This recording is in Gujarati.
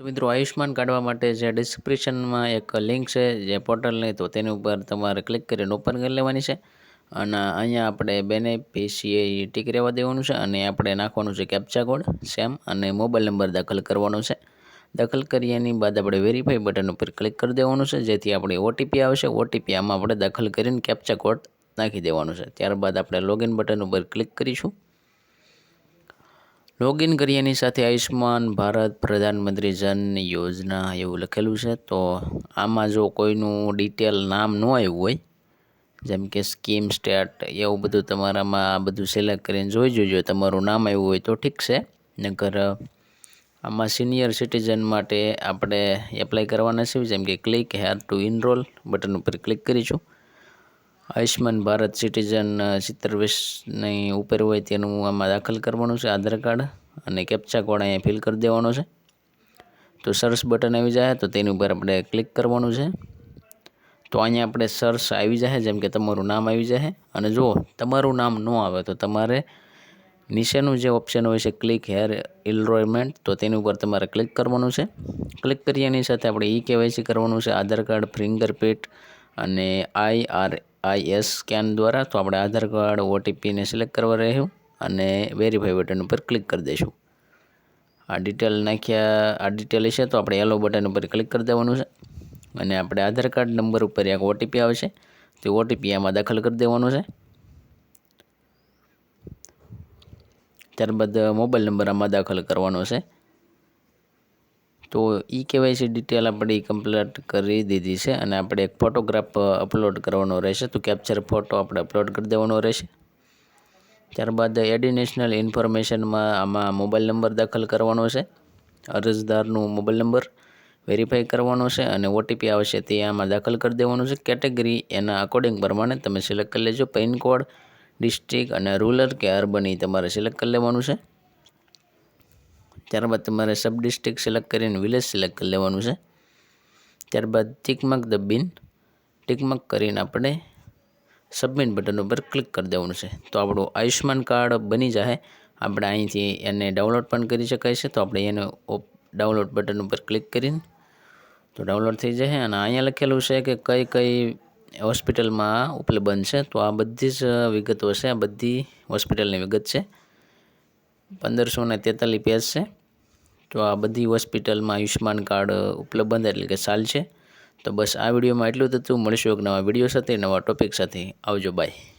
તો મિત્રો આયુષ્માન કાઢવા માટે જે ડિસ્ક્રિપ્શનમાં એક લિંક છે, જે પોર્ટલની તો તેની ઉપર તમારે ક્લિક કરીને ઓપન કરી લેવાની છે. અને અહીંયા આપણે બેનિફિશિયરી ટીક રહેવા દેવાનું છે અને આપણે નાખવાનું છે કેપ્ચા કોડ સેમ અને મોબાઈલ નંબર દાખલ કરવાનો છે. દાખલ કર્યાની બાદ આપણે વેરીફાઈ બટન ઉપર ક્લિક કરી દેવાનું છે, જેથી આપણી ઓટીપી આવશે. ઓટીપી આમાં આપણે દાખલ કરીને કેપ્ચા કોડ નાખી દેવાનું છે. ત્યારબાદ આપણે લોગિન બટન ઉપર ક્લિક કરીશું. લોગિન કર્યાની સાથે આયુષ્માન ભારત પ્રધાનમંત્રી જન યોજના એવું લખેલું છે. તો આમાં જો કોઈનું ડિટેલ નામ ન આવ્યું હોય, જેમ કે સ્કીમ સ્ટેટ એવું બધું તમારામાં આ બધું સિલેક્ટ કરીને જોઈ જોજો. તમારું નામ આવ્યું હોય તો ઠીક છે. નગર આમાં સિનિયર સિટીઝન માટે આપણે એપ્લાય કરવાના છે. જેમ કે click here to enrol button ઉપર ક્લિક કરીશું. આયુષ્માન ભારત સિટીઝન સિત્તેર વીસની ઉપર હોય તેનું આમાં દાખલ કરવાનું છે આધાર કાર્ડ અને કેપ્ચા કોડ અહીંયા ફિલ કરી દેવાનો છે. તો સર્ચ બટન આવી જાય તો તેની ઉપર આપણે ક્લિક કરવાનું છે. તો અહીંયા આપણે સર્ચ આવી જાય જેમ કે તમારું નામ આવી જાય. અને જો તમારું નામ ન આવે તો તમારે નીચેનું જે ઓપ્શન હોય છે ક્લિક હેર ઇલરોયમેન્ટ તો તેની ઉપર તમારે ક્લિક કરવાનું છે. ક્લિક કર્યાની સાથે આપણે ઈ કેવાયસી કરવાનું છે, આધાર કાર્ડ ફિંગરપ્રિન્ટ અને I R I S scan દ્વારા તો આપણે આધાર કાર્ડ ઓટીપીને સિલેક્ટ કરવા રહ્યું અને વેરીફાઈ બટન ઉપર ક્લિક કરી દઈશું. આ ડિટેલ નાખ્યા, આ ડિટેલ છે તો આપણે યલો બટન ઉપર ક્લિક કરી દેવાનું છે. અને આપણે આધાર કાર્ડ નંબર ઉપર એક ઓટીપી આવશે, તે ઓટીપી આમાં દાખલ કરી દેવાનો છે. ત્યારબાદ મોબાઈલ નંબર આમાં દાખલ કરવાનો છે. તો ઈ કેવાયસી ડિટેલ આપણી કમ્પ્લીટ કરી દીધી છે અને આપણે એક ફોટોગ્રાફ અપલોડ કરવાનો રહેશે. તો કેપ્ચર ફોટો આપણે અપલોડ કરી દેવાનો રહેશે. ત્યારબાદ એડિનેશનલ ઇન્ફોર્મેશનમાં આમાં મોબાઈલ નંબર દાખલ કરવાનો છે. અરજદારનું મોબાઈલ નંબર વેરીફાઈ કરવાનો છે અને ઓટીપી આવશે તે આમાં દાખલ કરી દેવાનું છે. કેટેગરી એના અકોર્ડિંગ પ્રમાણે તમે સિલેક્ટ કરી લેજો. પિનકોડ ડિસ્ટ્રિક્ટ અને રૂરલ કે અર્બન એ તમારે સિલેક્ટ કરી લેવાનું છે. ત્યારબાદ તમારે સબ ડિસ્ટ્રિક્ટ સિલેક્ટ કરીને વિલેજ સિલેક્ટ કરી લેવાનું છે. ત્યારબાદ ટીકમાર્ક ધ બિન ટીકમાર્ક કરીને આપણે સબમિટ બટન ઉપર ક્લિક કરી દેવાનું છે. તો આપણું આયુષ્યમાન કાર્ડ બની જાય આપણે અહીંથી એને ડાઉનલોડ પણ કરી શકાય છે. તો આપણે એને ડાઉનલોડ બટન ઉપર ક્લિક કરીને તો ડાઉનલોડ થઈ જશે અને અહીંયા લખેલું છે કે કઈ કઈ હોસ્પિટલમાં ઉપલબ્ધ છે. તો આ બધી જ વિગતો છે. આ બધી હોસ્પિટલની વિગત છે. પંદરસો ને તેતાલીસ પેજ છે. તો આ બધી હોસ્પિટલમાં આયુષ્માન કાર્ડ ઉપલબ્ધ એટલે કે છે. તો બસ આ વિડીયોમાં એટલું જ હતું. મળીશું એક નવા વીડિયો સાથે, નવા ટોપિક સાથે. આવજો બાય